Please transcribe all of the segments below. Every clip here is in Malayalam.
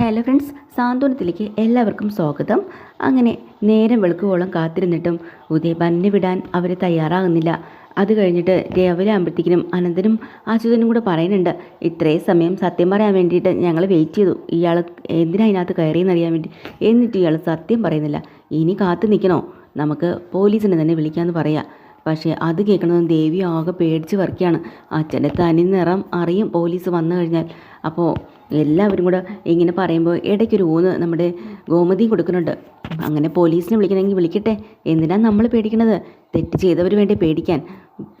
ഹലോ ഫ്രണ്ട്സ് സാന്ത്വനത്തിലേക്ക് എല്ലാവർക്കും സ്വാഗതം. അങ്ങനെ നേരം വെളുക്കുവോളം കാത്തിരുന്നിട്ടും ഉദയബാലിനെ വിടാൻ അവർ തയ്യാറാകുന്നില്ല. അത് കഴിഞ്ഞിട്ട് രാവിലെ ആകുമ്പോഴത്തേക്കിനും അനന്തനും അച്യുതനും കൂടെ പറയുന്നുണ്ട് ഇത്രയും സമയം സത്യം പറയാൻ വേണ്ടിയിട്ട് ഞങ്ങൾ വെയിറ്റ് ചെയ്തു. ഇയാൾ എന്തിനാ അതിനകത്ത് കയറിയെന്ന് അറിയാൻ വേണ്ടി? എന്നിട്ട് ഇയാൾ സത്യം പറയുന്നില്ല ഇനി കാത്തു നിൽക്കണോ? നമുക്ക് പോലീസിനെ തന്നെ വിളിക്കാമെന്ന് പറയാം. പക്ഷേ അത് കേൾക്കണതും ദേവി ആകെ പേടിച്ച് വർക്കുകയാണ് അച്ഛന്റെ തനി നിറം അറിയും പോലീസ് വന്നു കഴിഞ്ഞാൽ. അപ്പോൾ എല്ലാവരും കൂടെ ഇങ്ങനെ പറയുമ്പോൾ ഇടയ്ക്കൊരു ഊന്ന് നമ്മുടെ ഗോമതി കൊടുക്കുന്നുണ്ട്. അങ്ങനെ പോലീസിനെ വിളിക്കണമെങ്കിൽ വിളിക്കട്ടെ. എന്തിനാണ് നമ്മൾ പേടിക്കണത്? തെറ്റ് ചെയ്തവർ വേണ്ടി പേടിക്കാൻ.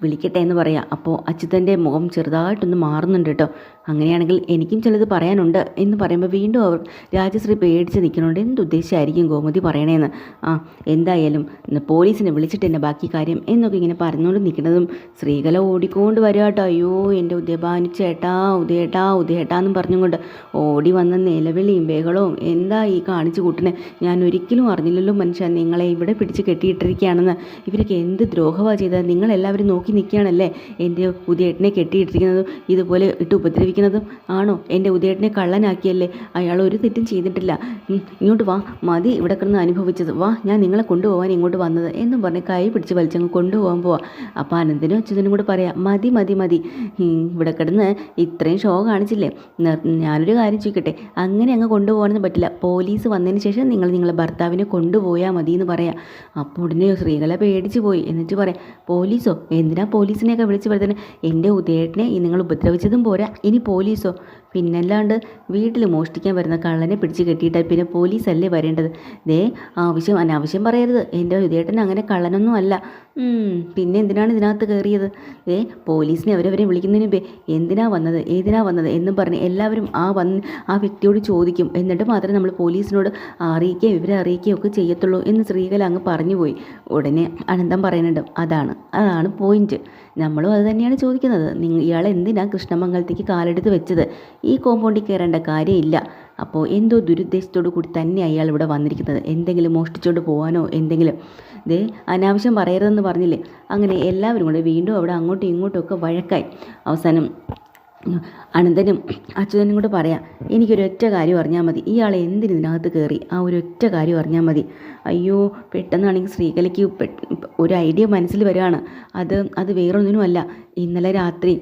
വിളിക്കട്ടെ എന്ന് പറയാം. അപ്പോൾ അച്യുതന്റെ മുഖം ചെറുതായിട്ടൊന്ന് മാറുന്നുണ്ട് കേട്ടോ. അങ്ങനെയാണെങ്കിൽ എനിക്കും ചിലത് പറയാനുണ്ട് എന്ന് പറയുമ്പോൾ വീണ്ടും അവർ രാജശ്രീ പേടിച്ച് നിൽക്കുന്നുണ്ട്. എന്തുദ്ദേശമായിരിക്കും ഗോമതി പറയണേന്ന്? ആ എന്തായാലും പോലീസിനെ വിളിച്ചിട്ട് എന്നെ ബാക്കി കാര്യം എന്നൊക്കെ ഇങ്ങനെ പറഞ്ഞുകൊണ്ട് നിൽക്കുന്നതും സ്ത്രീകല ഓടിക്കൊണ്ട് വരിക കേട്ടോ. അയ്യോ എന്റെ ഉദയഭാനു ചേട്ടാ ഉദയേട്ടാ ഉദയേട്ടാ എന്നും പറഞ്ഞുകൊണ്ട് ഓടി വന്ന നിലവിളിയും ബഹളവും എന്താ ഈ കാണിച്ചു കൂട്ടിന് ഞാൻ ഒരിക്കലും അറിഞ്ഞില്ലല്ലോ മനുഷ്യ നിങ്ങളെ ഇവിടെ പിടിച്ച് കെട്ടിയിട്ടിരിക്കുകയാണെന്ന്. ഇവരൊക്കെ എന്ത് ദ്രോഹമാണ് ചെയ്തത്? നിങ്ങളെല്ലാവരും നോക്കി നിൽക്കുകയാണല്ലേ? എന്റെ ഉദയേട്ടനെ കെട്ടിയിട്ടിരിക്കുന്നതും ഇതുപോലെ ഇട്ട് ഉപദ്രവിക്കുന്നതും ആണോ? എന്റെ ഉദയേട്ടനെ കള്ളനാക്കിയല്ലേ? അയാൾ ഒരു തെറ്റും ചെയ്തിട്ടില്ല. ഇങ്ങോട്ട് വാ. മതി ഇവിടെ കിടന്ന് അനുഭവിച്ചത്. വാ ഞാൻ നിങ്ങളെ കൊണ്ടുപോകാൻ ഇങ്ങോട്ട് വന്നത് എന്നും പറഞ്ഞ് കൈ പിടിച്ച് വലിച്ചങ്ങ് കൊണ്ടുപോകാൻ പോവാം. അപ്പോൾ അനന്തനും അച്യുതനും കൂടെ പറയാം. മതി മതി മതി. ഇവിടെ കിടന്ന് ഇത്രയും ഷോ കാണിച്ചില്ലേ? ഞാനൊരു കാര്യം ചോദിക്കട്ടെ. അങ്ങനെ അങ്ങ് കൊണ്ടുപോകാനൊന്നും പറ്റില്ല. പോലീസ് വന്നതിന് ശേഷം നിങ്ങൾ നിങ്ങളെ ഭർത്താവിനെ കൊണ്ടുപോയാൽ മതി എന്ന് പറയാം. അപ്പോൾ ഉടനെ ശ്രീകല പേടിച്ച് പോയി. എന്നിട്ട് പറയാം പോലീസോ? എന്തിനാ പോലീസിനെയൊക്കെ വിളിച്ച് വരുന്നത് എന്റെ ഉദയേട്ടനെ നിങ്ങൾ ഉപദ്രവിച്ചതും പോരാ. ഇനി പോലീസോ? പിന്നല്ലാണ്ട് വീട്ടിൽ മോഷ്ടിക്കാൻ വരുന്ന കള്ളനെ പിടിച്ച് കെട്ടിയിട്ടാൽ പിന്നെ പോലീസല്ലേ വരേണ്ടത്. ദേ ആവശ്യം അനാവശ്യം പറയരുത്. എന്റെ ഉദയേട്ടൻ അങ്ങനെ കള്ളനൊന്നും അല്ല. പിന്നെ എന്തിനാണ് ഇതിനകത്ത് കയറിയത്? ഏ പോലീസിനെ അവരവരെ വിളിക്കുന്നതിന് മുമ്പേ എന്തിനാ വന്നത്? ഏതിനാ വന്നത്? എന്നും പറഞ്ഞ് എല്ലാവരും ആ വന്ന് ആ വ്യക്തിയോട് ചോദിക്കും. എന്നിട്ട് മാത്രമേ നമ്മൾ പോലീസിനോട് അറിയിക്കുകയും ഇവരെ അറിയിക്കുകയും ഒക്കെ ചെയ്യത്തുള്ളൂ എന്ന് സ്ത്രീകൾ അങ്ങ് പറഞ്ഞു പോയി. ഉടനെ അനന്തം പറയുന്നുണ്ട്. അതാണ് അതാണ് പോയിന്റ് നമ്മളും അത് തന്നെയാണ് ചോദിക്കുന്നത്. നിങ്ങൾ ഇയാൾ എന്തിനാണ് കൃഷ്ണമംഗലത്തേക്ക് കാലെടുത്ത് വെച്ചത്? ഈ കോമ്പൗണ്ടിൽ കയറേണ്ട കാര്യമില്ല. അപ്പോൾ എന്തോ ദുരുദ്ദേശത്തോടു കൂടി തന്നെ അയാൾ ഇവിടെ വന്നിരിക്കുന്നത്. എന്തെങ്കിലും മോഷ്ടിച്ചുകൊണ്ട് പോകാനോ എന്തെങ്കിലും. ഇത് അനാവശ്യം പറയരുതെന്ന് പറഞ്ഞില്ലേ? അങ്ങനെ എല്ലാവരും കൂടെ വീണ്ടും അവിടെ അങ്ങോട്ടും ഇങ്ങോട്ടും ഒക്കെ വഴക്കായി. അവസാനം അനന്തനും അച്യുതനും കൂടെ പറയാം എനിക്കൊരൊറ്റ കാര്യം അറിഞ്ഞാൽ മതി. ഇയാൾ എന്തിനു ഇതിനകത്ത് കയറി? ആ ഒരൊറ്റ കാര്യം അറിഞ്ഞാൽ മതി. അയ്യോ പെട്ടെന്നാണെങ്കിൽ ശ്രീകലയ്ക്ക് ഒരു ഐഡിയ മനസ്സിൽ വരികയാണ്. അത് അത് വേറൊന്നിനുമല്ല. ഇന്നലെ രാത്രി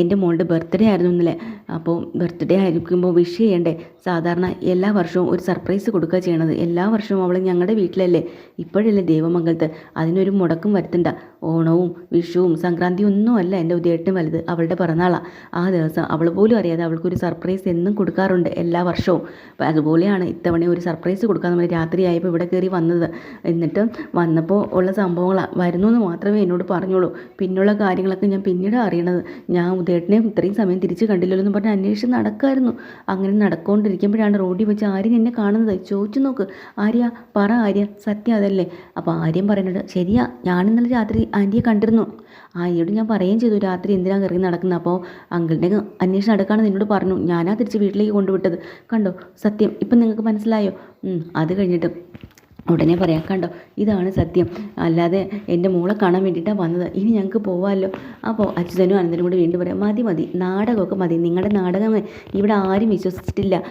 എന്റെ മോളുടെ ബർത്ത്ഡേ ആയിരുന്നു ഇന്നലെ. അപ്പോൾ ബർത്ത്ഡേ ആയിരിക്കുമ്പോൾ വിഷ് ചെയ്യണ്ടേ? സാധാരണ എല്ലാ വർഷവും ഒരു സർപ്രൈസ് കൊടുക്കുക ചെയ്യണത്. എല്ലാ വർഷവും അവൾ ഞങ്ങളുടെ വീട്ടിലല്ലേ? ഇപ്പോഴല്ലേ ദേവമംഗലത്ത്. അതിനൊരു മുടക്കം വരുത്തണ്ട. ഓണവും വിഷുവും സംക്രാന്തി ഒന്നുമല്ല എന്റെ ഉദയേട്ടനും വലുത്. അവളുടെ പിറന്നാളാണ് ആ ദിവസം അവൾ പോലും അറിയാതെ അവൾക്കൊരു സർപ്രൈസ് എന്നും കൊടുക്കാറുണ്ട് എല്ലാ വർഷവും. അതുപോലെയാണ് ഇത്തവണ ഒരു സർപ്രൈസ് കൊടുക്കാൻ നമ്മൾ രാത്രിയായപ്പോൾ ഇവിടെ കയറി വന്നത്. എന്നിട്ട് വന്നപ്പോൾ ഉള്ള സംഭവങ്ങൾ വരുന്നു എന്ന് മാത്രമേ എന്നോട് പറഞ്ഞോളൂ പിന്നുള്ള കാര്യങ്ങളൊക്കെ ഞാൻ പിന്നീട് അറിയണത്. ഞാൻ ഉദയേട്ടനെ ഇത്രയും സമയം തിരിച്ച് കണ്ടില്ലല്ലോ എന്ന് പറഞ്ഞ് അന്വേഷിച്ച് നടക്കായിരുന്നു. അങ്ങനെ നടക്കൊണ്ടിരിക്കുമ്പോഴാണ് റോഡിൽ വെച്ച് ആര്യൻ എന്നെ കാണുന്നത്. ചോദിച്ചു നോക്ക് ആര്യ പറ ആര്യ സത്യം അതല്ലേ? അപ്പോൾ ആര്യം പറയുന്നുണ്ട് ശരിയാ ഞാൻ ഇന്നലെ രാത്രി ആന്റിയെ കണ്ടിരുന്നു. ആര്യയോട് ഞാൻ പറയുകയും ചെയ്തു രാത്രി എന്തിനാണ് കയറി നടക്കുന്നത് അപ്പോൾ അങ്കിളിന്റെ അന്വേഷണം നടക്കാണെന്ന് എന്നോട് പറഞ്ഞു. ഞാനാ തിരിച്ച് വീട്ടിലേക്ക് കൊണ്ടുവിട്ടത്. കണ്ടോ സത്യം ഇപ്പം നിങ്ങൾക്ക് മനസ്സിലായോ? അത് കഴിഞ്ഞിട്ട് ഉടനെ പറയാം. കണ്ടോ ഇതാണ് സത്യം. അല്ലാതെ എന്റെ മോളെ കാണാൻ വേണ്ടിയിട്ടാണ് വന്നത്. ഇനി ഞങ്ങൾക്ക് പോവാമല്ലോ അപ്പോൾ അച്യുതനും അനന്തനും കൂടി വീണ്ടും പറയാം മതി മതി നാടകമൊക്കെ മതി. നിങ്ങളുടെ നാടകം ഇവിടെ ആരും വിശ്വസിച്ചിട്ടില്ല.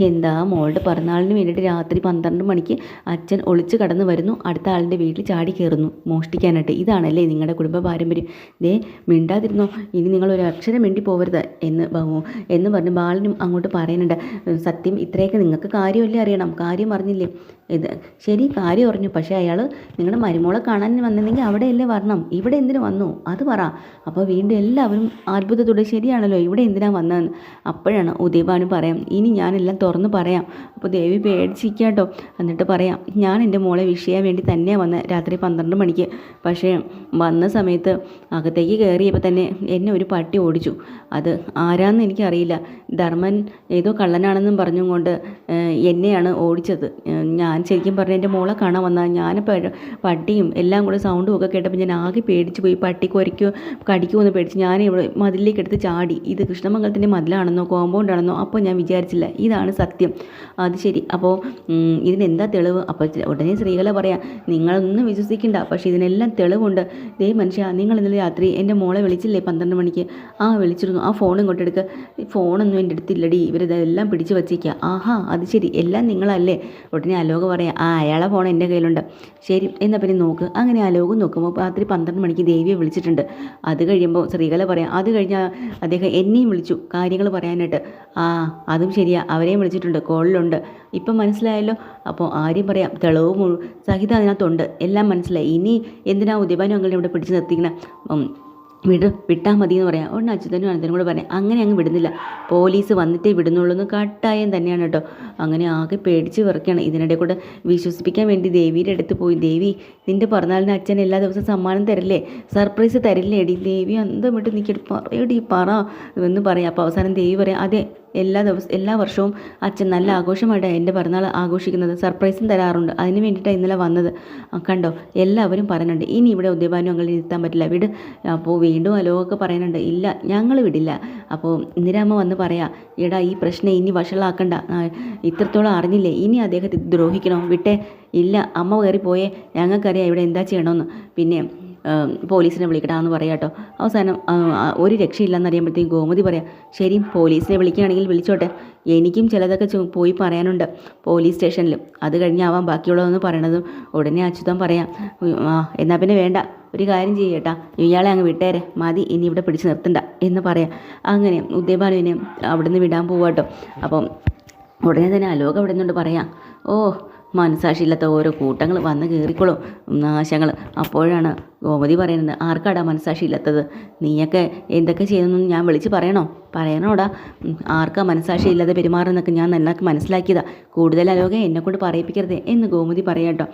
എന്താ മോളുടെ പിറന്നാളിന് വേണ്ടിയിട്ട് രാത്രി പന്ത്രണ്ട് മണിക്ക് അച്ഛൻ ഒളിച്ച് കടന്നു വരുന്നു. അടുത്ത ആളിന്റെ വീട്ടിൽ ചാടി കയറുന്നു. മോഷ്ടിക്കാനായിട്ട്. ഇതാണല്ലേ നിങ്ങളുടെ കുടുംബ പാരമ്പര്യം. ദേ മിണ്ടാതിരുന്നോ. ഇനി നിങ്ങൾ ഒരു അക്ഷരം മിണ്ടി പോവരുത് എന്ന് എന്ന് പറഞ്ഞ് ബാലനും അങ്ങോട്ട് പറയുന്നുണ്ട്. സത്യം ഇത്രയൊക്കെ നിങ്ങൾക്ക് കാര്യമല്ലേ അറിയണം. കാര്യം അറിഞ്ഞില്ലേ? ഇത്. ശരി കാര്യം അറിഞ്ഞു. പക്ഷേ അയാൾ നിങ്ങളുടെ മരുമോളെ കാണാൻ വന്നിരുന്നെങ്കിൽ അവിടെയല്ലേ വരണം? ഇവിടെ എന്തിനു വന്നു? അത് പറ. അപ്പോൾ വീണ്ടും എല്ലാവരും അത്ഭുതത്തോടെ ശരിയാണല്ലോ ഇവിടെ എന്തിനാ വന്നതെന്ന്. അപ്പോഴാണ് ഉദയഭാനു പറയാം ഇനി ഞാനെല്ലാം തുറന്ന് പറയാം. അപ്പോൾ ദേവി പേടിച്ചിരിക്കാട്ടോ. എന്നിട്ട് പറയാം ഞാൻ എന്റെ മോളെ വിഷ് ചെയ്യാൻ വേണ്ടി തന്നെയാണ് വന്നത് രാത്രി പന്ത്രണ്ട് മണിക്ക്. പക്ഷേ വന്ന സമയത്ത് അകത്തേക്ക് കയറിയപ്പോൾ തന്നെ എന്നെ ഒരു പട്ടി ഓടിച്ചു. അത് ആരാന്ന് എനിക്കറിയില്ല. ധർമ്മൻ ഏതോ കള്ളനാണെന്നും പറഞ്ഞും കൊണ്ട് ഏഹ്, എന്നെയാണ് ഓടിച്ചത്. ഞാൻ ശരിക്കും പറഞ്ഞാൽ എന്റെ മോളെ കാണാൻ വന്നാൽ ഞാൻ പട്ടിയും എല്ലാം കൂടെ സൗണ്ടും ഒക്കെ കേട്ടപ്പോൾ ഞാൻ ആകെ പേടിച്ച് പോയി. പട്ടി കുരയ്ക്കോ കടിക്കുമോ എന്ന് പേടിച്ച് ഞാൻ ഇവിടെ മതിലേക്ക് എടുത്ത് ചാടി. ഇത് കൃഷ്ണമംഗലത്തിന്റെ മതിലാണെന്നോ കോമ്പൗണ്ടാണെന്നോ അപ്പോൾ ഞാൻ വിചാരിച്ചില്ല. ഇതാണ് സത്യം. അത് ശരി. അപ്പോൾ ഇതിനെന്താ തെളിവ്? അപ്പോൾ ഉടനെ സ്ത്രീകളെ പറയാം നിങ്ങളൊന്നും വിശ്വസിക്കണ്ട. പക്ഷേ ഇതിനെല്ലാം തെളിവുണ്ട്. ദേ മനുഷ്യ നിങ്ങൾ ഇന്നലെ രാത്രി എന്റെ മോളെ വിളിച്ചില്ലേ പന്ത്രണ്ട് മണിക്ക്? ആ വിളിച്ചിരുന്നു. ആ ഫോൺ ഈ ഫോണൊന്നും എന്റെ അടുത്തില്ലടി ഇവരിതെല്ലാം പിടിച്ച് വച്ചേക്കുക ആഹാ അത് ശരി. എല്ലാം നിങ്ങളല്ലേ? ഉടനെ അലോക പറയാം ആ അയാളെ ഫോൺ എന്റെ കയ്യിലുണ്ട്. ശരി എന്നാൽ പിന്നെ നോക്ക്. അങ്ങനെ അലോകം നോക്കുമ്പോൾ രാത്രി പന്ത്രണ്ട് മണിക്ക് ദേവിയെ വിളിച്ചിട്ടുണ്ട്. അത് കഴിയുമ്പോൾ ശ്രീകല പറയാം അത് കഴിഞ്ഞാൽ അദ്ദേഹം എന്നെയും വിളിച്ചു കാര്യങ്ങൾ പറയാനായിട്ട്. ആ അതും ശരിയാ അവരെയും വിളിച്ചിട്ടുണ്ട് കോളിലുണ്ട്. ഇപ്പം മനസ്സിലായല്ലോ? അപ്പോൾ ആര്യം പറയാം തെളിവ് സഹിത അതിനകത്തുണ്ട്. എല്ലാം മനസ്സിലായി. ഇനി എന്തിനാ ഉദ്യപാനും അങ്ങനെ ഇവിടെ പിടിച്ച് നിർത്തിക്കണേ വിട് വിട്ടാൽ മതി എന്ന് പറയാം. ഉടനെ അച്യുതനും അനന്തനും കൂടെ പറയാം അങ്ങനെ അങ്ങ് വിടുന്നില്ല. പോലീസ് വന്നിട്ടേ വിടുന്നുള്ളൂ എന്ന് കട്ടായം തന്നെയാണ് കേട്ടോ. അങ്ങനെ ആകെ പേടിച്ച് വിറക്കുകയാണ് ഇതിനിടെ കൂടെ വിശ്വസിപ്പിക്കാൻ വേണ്ടി ദേവിയുടെ അടുത്ത് പോയി. ദേവി നിന്റെ പിറന്നാളിന് അച്ഛൻ എല്ലാ ദിവസവും സമ്മാനം തരില്ലേ? സർപ്രൈസ് തരില്ലേ എടി ദേവി എന്തോ വിട്ട് നിൽക്കടി പറയടി പറ. എന്ന് പറയാം. അപ്പോൾ അവസാനം ദേവി പറയാം അതെ എല്ലാ ദിവസം എല്ലാ വർഷവും അച്ഛൻ നല്ല ആഘോഷമായിട്ടാണ് എന്റെ പിറന്നാൾ ആഘോഷിക്കുന്നത്. സർപ്രൈസും തരാറുണ്ട്. അതിന് വേണ്ടിയിട്ടാണ് ഇന്നലെ വന്നത്. കണ്ടോ? എല്ലാവരും പറയുന്നുണ്ട്. ഇനി ഇവിടെ ഉദ്യപാനും അങ്ങനെ ഇരുത്താൻ പറ്റില്ല. വിട്. അപ്പോൾ വീണ്ടും അലോകമൊക്കെ പറയുന്നുണ്ട്. ഇല്ല ഞങ്ങൾ വിടില്ല. അപ്പോൾ ഇന്ദിരാമ്മ വന്ന് പറയാം എടാ ഈ പ്രശ്നം ഇനി വഷളാക്കണ്ട. ഇത്രത്തോളം അറിഞ്ഞില്ലേ? ഇനി അദ്ദേഹത്തെ ദ്രോഹിക്കണോ? വിട്ടേ. ഇല്ല അമ്മ കയറിപ്പോയേ. പോയേ ഞങ്ങൾക്കറിയാം ഇവിടെ എന്താ ചെയ്യണമെന്ന് പിന്നെ പോലീസിനെ വിളിക്കടാന്ന് പറയാം കേട്ടോ. അവസാനം ഒരു രക്ഷയില്ലെന്ന് അറിയുമ്പോഴത്തേക്കും ഗോമതി പറയാം ശരി പോലീസിനെ വിളിക്കുകയാണെങ്കിൽ വിളിച്ചോട്ടെ. എനിക്കും ചിലതൊക്കെ പോയി പറയാനുണ്ട് പോലീസ് സ്റ്റേഷനിലും. അത് കഴിഞ്ഞാവാം ബാക്കിയുള്ളതെന്ന് പറയണതും ഉടനെ അച്യുതം പറയാം എന്നാൽ പിന്നെ വേണ്ട. ഒരു കാര്യം ചെയ്യട്ടാ. ഇയാളെ അങ്ങ് വിട്ടേരെ. മതി ഇനി ഇവിടെ പിടിച്ച് നിർത്തണ്ട എന്ന് പറയാം. അങ്ങനെ ഉദ്യഭാനുവിനെ അവിടെ നിന്ന് വിടാൻ പോവാട്ടോ അപ്പം ഉടനെ തന്നെ അലോക അവിടെ നിന്നുകൊണ്ട് പറയാം ഓ മനസാക്ഷിയില്ലാത്ത ഓരോ കൂട്ടങ്ങൾ വന്ന് കയറിക്കോളും നാശങ്ങൾ. അപ്പോഴാണ് ഗോമതി പറയുന്നത് ആർക്കാടാ മനസാക്ഷിയില്ലാത്തത്? നീയൊക്കെ എന്തൊക്കെ ചെയ്യുന്നു ഞാൻ വിളിച്ച് പറയണോ? പറയണോടാ? ആർക്കാ മനസാക്ഷി ഇല്ലാതെ പെരുമാറുന്നൊക്കെ ഞാൻ നന്നാക്കി മനസ്സിലാക്കിയതാ. കൂടുതൽ അലോക എന്നെക്കൊണ്ട് പറയിപ്പിക്കരുത് എന്ന് ഗോമതി പറയാട്ടോ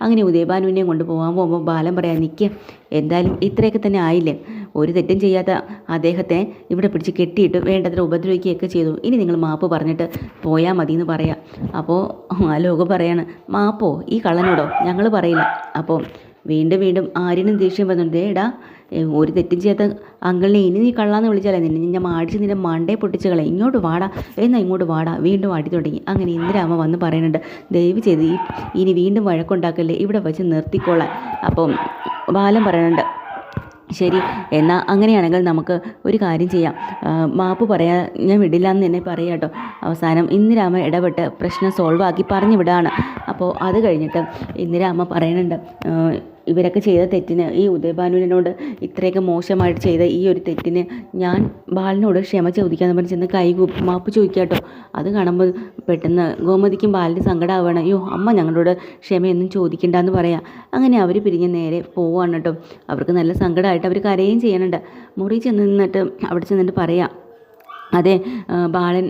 അങ്ങനെ ഉദയഭാനുവിനെ കൊണ്ട് പോകാൻ പോകുമ്പോൾ ബാലൻ പറയാൻ നിൽക്കുക എന്തായാലും ഇത്രയൊക്കെ തന്നെ ആയില്ലേ? ഒരു തെറ്റും ചെയ്യാത്ത അദ്ദേഹത്തെ ഇവിടെ പിടിച്ച് കെട്ടിയിട്ട് വേണ്ടത്ര ഉപദ്രവിക്കുകയൊക്കെ ചെയ്തു. ഇനി നിങ്ങൾ മാപ്പ് പറഞ്ഞിട്ട് പോയാൽ മതി എന്ന് പറയാം. അപ്പോൾ ആ ലോകം പറയാണ് മാപ്പോ ഈ കള്ളനോടോ? ഞങ്ങൾ പറയില്ല. അപ്പോൾ വീണ്ടും വീണ്ടും ആര്യനും ദേഷ്യം വന്നിട്ടുണ്ട് എടാ ഏ, ഒരു തെറ്റും ചെയ്യാത്ത അങ്കിളിനെ ഇനി നീ കള്ളാന്ന് വിളിച്ചാലേ? നിന്നെ ഞാൻ മാടിച്ച് നിന്നെ മണ്ടേ പൊട്ടിച്ച് കളയാം ഇങ്ങോട്ട് വാടാ. എന്നാൽ ഇങ്ങോട്ട് വാടാ. വീണ്ടും അടി തുടങ്ങി. അങ്ങനെ ഇന്ദിരാമ വന്ന് പറയുന്നുണ്ട് ദയവ് ചെയ്ത് ഇനി വീണ്ടും വഴക്കുണ്ടാക്കല്ലേ? ഇവിടെ വെച്ച് നിർത്തിക്കോളാൻ. അപ്പം ബാലൻ പറയുന്നുണ്ട് ശരി എന്നാൽ അങ്ങനെയാണെങ്കിൽ നമുക്ക് ഒരു കാര്യം ചെയ്യാം. മാപ്പ് പറയാ ഞാൻ വിടില്ല എന്ന് തന്നെ പറയാം കേട്ടോ അവസാനം ഇന്ദിരാമ ഇടപെട്ട് പ്രശ്നം സോൾവ് ആക്കി പറഞ്ഞു വിടാണ്. അപ്പോൾ അത് കഴിഞ്ഞിട്ട് ഇന്ദിരാമ പറയുന്നുണ്ട് ഇവരൊക്കെ ചെയ്ത തെറ്റിന് ഈ ഉദയഭാനുവിനോട് ഇത്രയൊക്കെ മോശമായിട്ട് ചെയ്ത ഈ ഒരു തെറ്റിന് ഞാൻ ബാലിനോട് ക്ഷമ ചോദിക്കാന്ന് പറഞ്ഞ് ചെന്ന് കൈ മാപ്പ് ചോദിക്കാട്ടോ അത് കാണുമ്പോൾ പെട്ടെന്ന് ഗോമതിക്കും ബാലിന് സങ്കടമാവുകയാണ് അയ്യോ അമ്മ ഞങ്ങളോട് ക്ഷമയൊന്നും ചോദിക്കണ്ടെന്ന് പറയാം. അങ്ങനെ അവർ പിരിഞ്ഞ് നേരെ പോവാണ് കേട്ടോ അവർക്ക് നല്ല സങ്കടമായിട്ട് അവർ കരയുകയും ചെയ്യാനുണ്ട്. മുറി ചെന്ന് നിന്നിട്ട് അവിടെ ചെന്നിട്ട് പറയാം അതെ ബാലൻ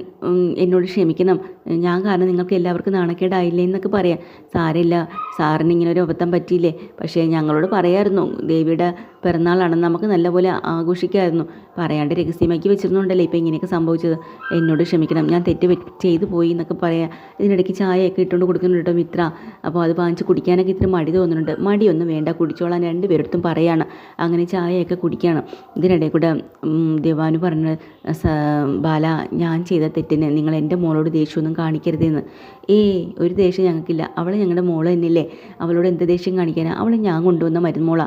എന്നോട് ക്ഷമിക്കണം. ഞാൻ കാരണം നിങ്ങൾക്ക് എല്ലാവർക്കും നാണക്കേടായില്ലേ എന്നൊക്കെ പറയാം. സാരമില്ല സാറിന് ഇങ്ങനെ ഒരു അബദ്ധം പറ്റിയില്ലേ? പക്ഷേ ഞങ്ങളോട് പറയായിരുന്നു ദേവിയുടെ പിറന്നാളാണെന്ന് നമുക്ക് നല്ലപോലെ ആഘോഷിക്കായിരുന്നു. പറയാണ്ട് രഹസ്യമാക്കി വെച്ചിരുന്നുണ്ടല്ലേ ഇപ്പോൾ ഇങ്ങനെയൊക്കെ സംഭവിച്ചത്? എന്നോട് ക്ഷമിക്കണം ഞാൻ തെറ്റ് ചെയ്തു പോയി എന്നൊക്കെ പറയാം. ഇതിനിടയ്ക്ക് ചായയൊക്കെ ഇട്ടുകൊണ്ട് കൊടുക്കുന്നുണ്ട് മിത്ര. അപ്പോൾ അത് വാങ്ങിച്ച് കുടിക്കാനൊക്കെ ഇത്തിരി മടി തോന്നുന്നുണ്ട്. മടിയൊന്നും വേണ്ട കുടിച്ചോളാൻ രണ്ട് രണ്ടുപേരടുത്തും പറയാണ്. അങ്ങനെ ചായയൊക്കെ കുടിക്കുകയാണ് ഇതിനിടയിൽ കൂടെ ദേവാനു പറഞ്ഞ ബാല ഞാൻ ചെയ്ത തെറ്റിന് നിങ്ങൾ എന്റെ മോളോട് ദേഷ്യമൊന്നും കാണിക്കരുതെന്ന്. ഏ ഒരു ദേഷ്യം ഞങ്ങൾക്കില്ല. അവൾ ഞങ്ങളുടെ മോൾ തന്നെയല്ലേ? അവളോട് എന്ത് ദേഷ്യം കാണിക്കാനാ? അവൾ ഞാൻ കൊണ്ടുവന്ന മരുമോളാ.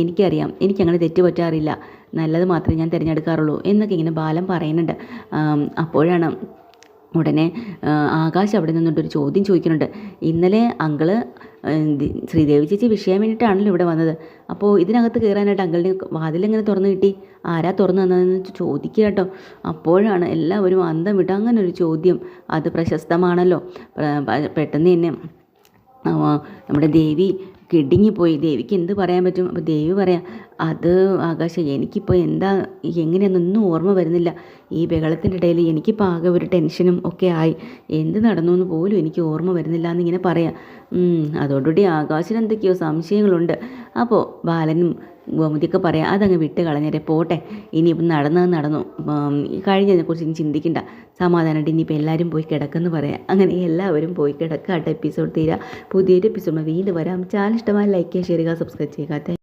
എനിക്കറിയാം. എനിക്കങ്ങനെ തെറ്റ് പറ്റാറില്ല. നല്ലത് മാത്രമേ ഞാൻ തിരഞ്ഞെടുക്കാറുള്ളൂ എന്നൊക്കെ ഇങ്ങനെ ബാലം പറയുന്നുണ്ട്. അപ്പോഴാണ് ഉടനെ ആകാശ് അവിടെ നിന്നിട്ടൊരു ചോദ്യം ചോദിക്കുന്നുണ്ട്. ഇന്നലെ അങ്കിൾ ശ്രീദേവി ചേച്ചി വിഷയം വേണ്ടിയിട്ടാണല്ലോ ഇവിടെ വന്നത്. അപ്പോൾ ഇതിനകത്ത് കയറാനായിട്ട് അങ്കിളിന് വാതിലെങ്ങനെ തുറന്നു കിട്ടി? ആരാ തുറന്നു തന്നതെന്ന് ചോദിക്കുക കേട്ടോ. അപ്പോഴാണ് എല്ലാവരും അന്തം വിട്ട് അങ്ങനെ ഒരു ചോദ്യം. അത് പ്രശസ്തമാണല്ലോ. പ്ര- പെട്ടെന്ന് തന്നെ നമ്മുടെ ദേവി കിടുങ്ങിപ്പോയി. ദേവിക്ക് എന്ത് പറയാൻ പറ്റും? അപ്പോൾ ദേവി പറയാം അത് ആകാശ എനിക്കിപ്പോൾ എന്താ എങ്ങനെയാണെന്നൊന്നും ഓർമ്മ വരുന്നില്ല. ഈ ബഹളത്തിന്റെ ഇടയിൽ എനിക്കിപ്പോൾ ആകെ ഒരു ടെൻഷനും ഒക്കെ ആയി. എന്ത് നടന്നു എന്ന് പോലും എനിക്ക് ഓർമ്മ വരുന്നില്ല എന്നിങ്ങനെ പറയാം. അതോടുകൂടി ആകാശിന് എന്തൊക്കെയോ സംശയങ്ങളുണ്ട്. അപ്പോൾ ബാലനും ഗോമതിയൊക്കെ പറയാം അതങ്ങ് വിട്ട് കളഞ്ഞേരെ പോട്ടെ. ഇനിയിപ്പം നടന്നത് നടന്നു. കഴിഞ്ഞതിനെക്കുറിച്ച് ഇനി ചിന്തിക്കണ്ട. സമാധാനമായിട്ട് ഇനിയിപ്പോൾ എല്ലാവരും പോയി കിടക്കുന്നു പറയാം. അങ്ങനെ എല്ലാവരും പോയി കിടക്കാട്ടെ എപ്പിസോഡ് തീരാ. പുതിയൊരു എപ്പിസോഡ് വീണ്ടും വരാം. ചാനൽ ഇഷ്ടമായി ലൈക്ക് ചെയ്യുക ഷെയർ ചെയ്യുക സബ്സ്ക്രൈബ് ചെയ്യുക.